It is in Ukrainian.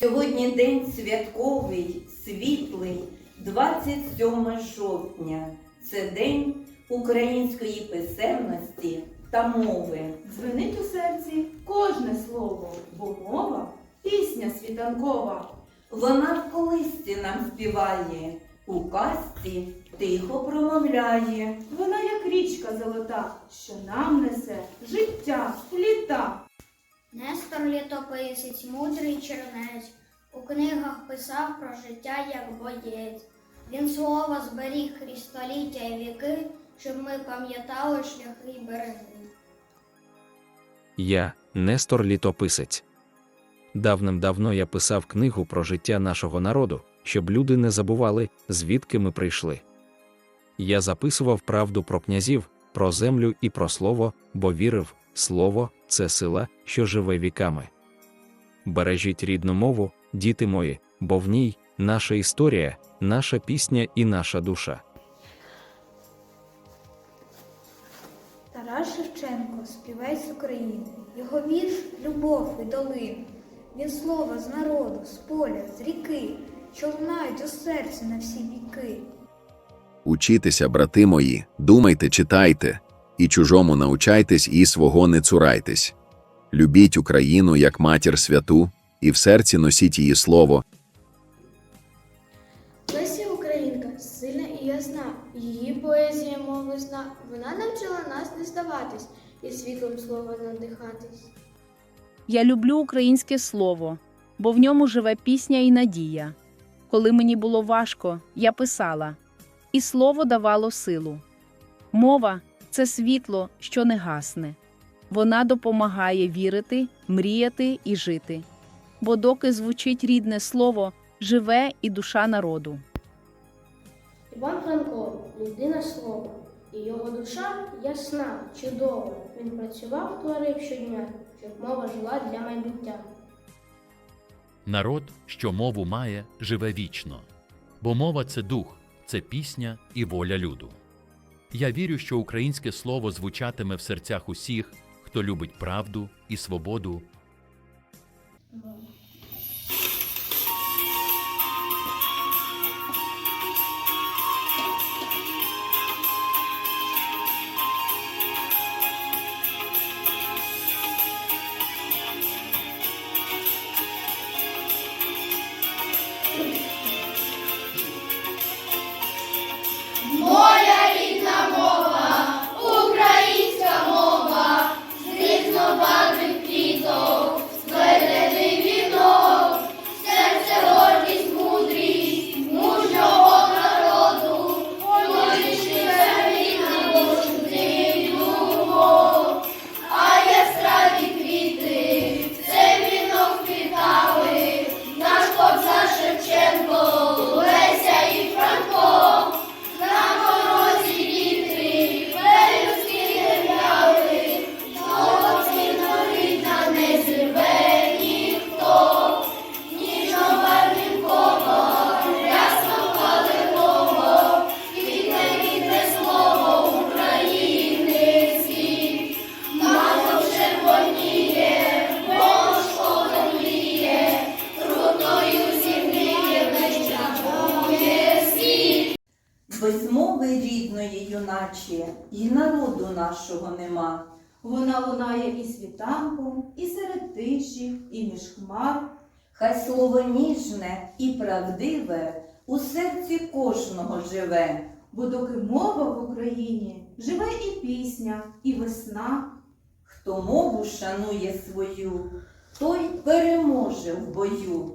Сьогодні день святковий, світлий, 27 жовтня. Це день української писемності та мови. Дзвенить у серці кожне слово, бо мова пісня світанкова. Вона в колисці нам співає, у казці тихо промовляє. Вона як річка золота, що нам несе життя, літа. Нестор літописець, мудрий чернець, у книгах писав про життя як боєць. Він слово зберіг крізь століття і віки, щоб ми пам'ятали шляхи й береги. Я Нестор Літописець. Давним-давно я писав книгу про життя нашого народу, щоб люди не забували, звідки ми прийшли. Я записував правду про князів, про землю і про слово, бо вірив, слово це сила, що живе віками. Бережіть рідну мову, діти мої, бо в ній наша історія, наша пісня і наша душа. Тарас Шевченко, співець України. Його вірш любов і долин. Він слово з народу, з поля, з ріки, що лунають у серці на всі віки. Учітеся, брати мої, думайте, читайте, і чужому научайтесь, і свого не цурайтесь. Любіть Україну як матір святу, і в серці носіть її слово, Леся Українка сильна і ясна, її поезія мови зна. Вона навчила нас не здаватись і світлом слова надихатись. Я люблю українське слово, бо в ньому живе пісня і надія. Коли мені було важко, я писала, і слово давало силу. Мова це світло, що не гасне. Вона допомагає вірити, мріяти і жити. Бо доки звучить рідне слово, живе і душа народу. Іван Франко людина слова, і його душа ясна, чудова. Він працював, творив щодня, щоб мова жила для майбуття. Народ, що мову має, живе вічно, бо мова це дух, це пісня і воля люду. Я вірю, що українське слово звучатиме в серцях усіх, хто любить правду і свободу юначе, і народу нашого нема. Вона лунає і світанком, і серед тиші, і між хмар. Хай слово ніжне і правдиве у серці кожного живе. Бо доки мова в Україні живе і пісня, і весна. Хто мову шанує свою, той переможе в бою.